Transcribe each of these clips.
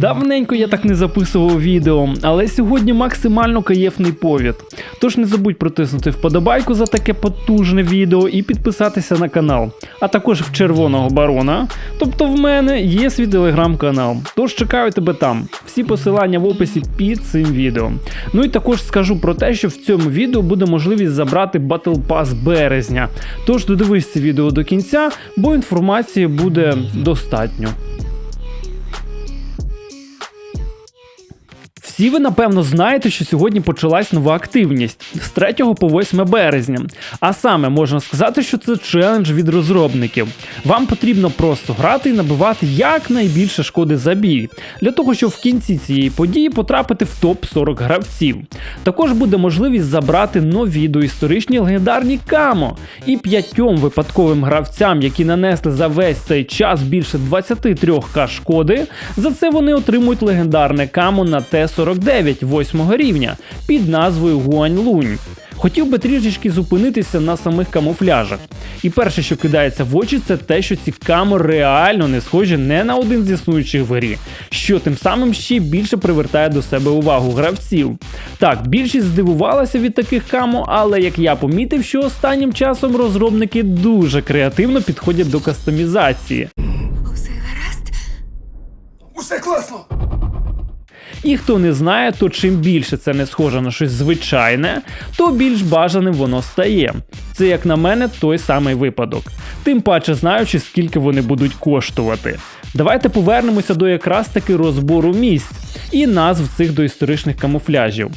Давненько я так не записував відео, але сьогодні максимально каєфний повід. Тож не забудь протиснути вподобайку за таке потужне відео і підписатися на канал. А також в червоного барона, тобто в мене є свій телеграм-канал. Тож чекаю тебе там. Всі посилання в описі під цим відео. Ну і також скажу про те, що в цьому відео буде можливість забрати Battle Pass березня. Тож додивись це відео до кінця, бо інформації буде достатньо. Всі ви напевно знаєте, що сьогодні почалась нова активність з 3 по 8 березня. А саме можна сказати, що це челендж від розробників. Вам потрібно просто грати і набивати якнайбільше шкоди за бій, для того, щоб в кінці цієї події потрапити в топ 40 гравців. Також буде можливість забрати нові доісторичні легендарні камо. І п'ятьом випадковим гравцям, які нанесли за весь цей час більше 23к шкоди, за це вони отримують легендарне камо на Т-49 8 рівня під назвою Гуань-Лунь. Хотів би трішечки зупинитися на самих камуфляжах. І перше, що кидається в очі, це те, що ці камо реально не схожі не на один з існуючих в грі, що тим самим ще більше привертає до себе увагу гравців. Так, більшість здивувалася від таких камо, але як я помітив, що останнім часом розробники дуже креативно підходять до кастомізації. Усе гаразд? Усе класно! І хто не знає, то чим більше це не схоже на щось звичайне, то більш бажаним воно стає. Це, як на мене, той самий випадок. Тим паче знаючи, скільки вони будуть коштувати. Давайте повернемося до якраз таки розбору місць і назв цих доісторичних камуфляжів.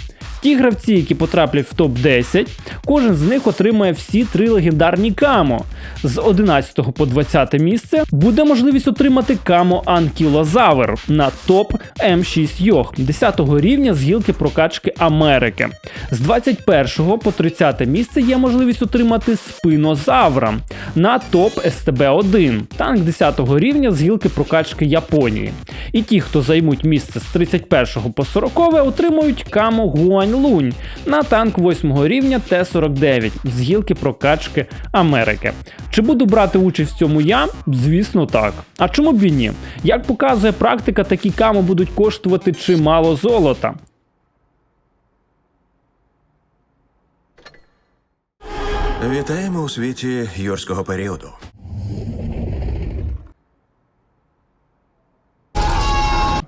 Ті гравці, які потраплять в топ-10, кожен з них отримає всі три легендарні камо. З 11 по 20 місце буде можливість отримати камо Анкілозавр на топ М6 Йох 10 рівня з гілки прокачки Америки. З 21 по 30 місце є можливість отримати спинозавра на топ СТБ-1, танк 10 рівня з гілки прокачки Японії. І ті, хто займуть місце з 31 по 40, отримують камо Гуань Лунь на танк 8 рівня Т-49 з гілки прокачки Америки. Чи буду брати участь в цьому я? Звісно, так. А чому б і ні? Як показує практика, такі камо будуть коштувати чимало золота. Вітаємо у світі юрського періоду.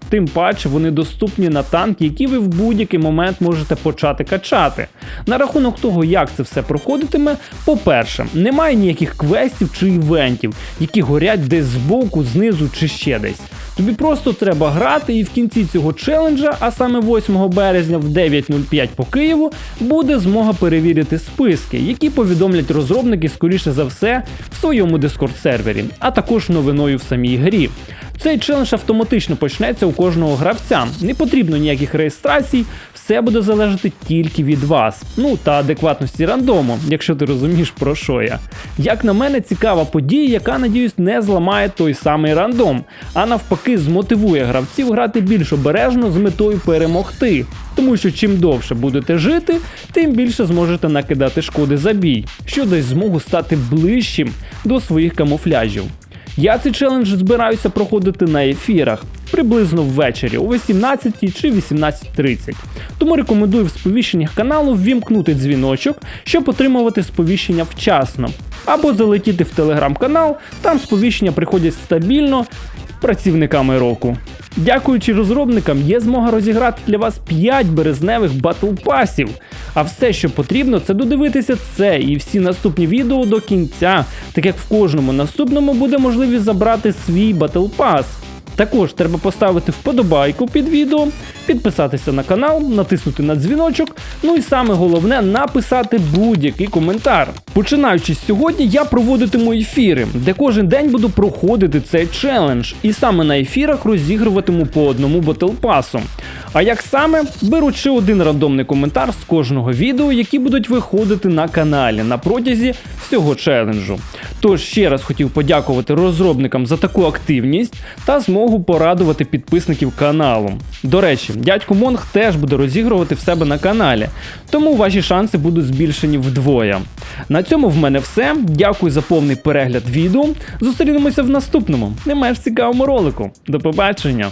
Тим паче вони доступні на танки, які ви в будь-який момент можете почати качати. На рахунок того, як це все проходитиме, по-перше, немає ніяких квестів чи івентів, які горять десь збоку, знизу чи ще десь. Тобі просто треба грати, і в кінці цього челенджа, а саме 8 березня в 9.05 по Києву, буде змога перевірити списки, які повідомлять розробники, скоріше за все, в своєму дискорд сервері, а також новиною в самій грі. Цей челендж автоматично почнеться у кожного гравця. Не потрібно ніяких реєстрацій, все буде залежати тільки від вас. Ну та адекватності рандому, якщо ти розумієш про що я. Як на мене, цікава подія, яка, надіюсь, не зламає той самий рандом, а навпаки, змотивує гравців грати більш обережно з метою перемогти. Тому що чим довше будете жити, тим більше зможете накидати шкоди за бій, що дасть змогу стати ближчим до своїх камуфляжів. Я цей челендж збираюся проходити на ефірах приблизно ввечері о 18 чи 18.30. Тому рекомендую в сповіщеннях каналу ввімкнути дзвіночок, щоб отримувати сповіщення вчасно. Або залетіти в телеграм-канал, там сповіщення приходять стабільно працівниками року. Дякуючи розробникам, є змога розіграти для вас 5 березневих батлпасів. А все, що потрібно, це додивитися це і всі наступні відео до кінця, так як в кожному наступному буде можливість забрати свій батлпас. Також треба поставити вподобайку під відео, підписатися на канал, натиснути на дзвіночок, ну і саме головне написати будь-який коментар. Починаючи з сьогодні, я проводитиму ефіри, де кожен день буду проходити цей челендж, і саме на ефірах розігруватиму по одному батлпасу. А як саме беру ще один рандомний коментар з кожного відео, які будуть виходити на каналі на протязі всього челенджу. Тож ще раз хотів подякувати розробникам за таку активність та змогу порадувати підписників каналу. До речі, дядько Монг теж буде розігрувати в себе на каналі, тому ваші шанси будуть збільшені вдвоє. На цьому в мене все. Дякую за повний перегляд відео. Зустрінемося в наступному, не менш цікавому ролику. До побачення!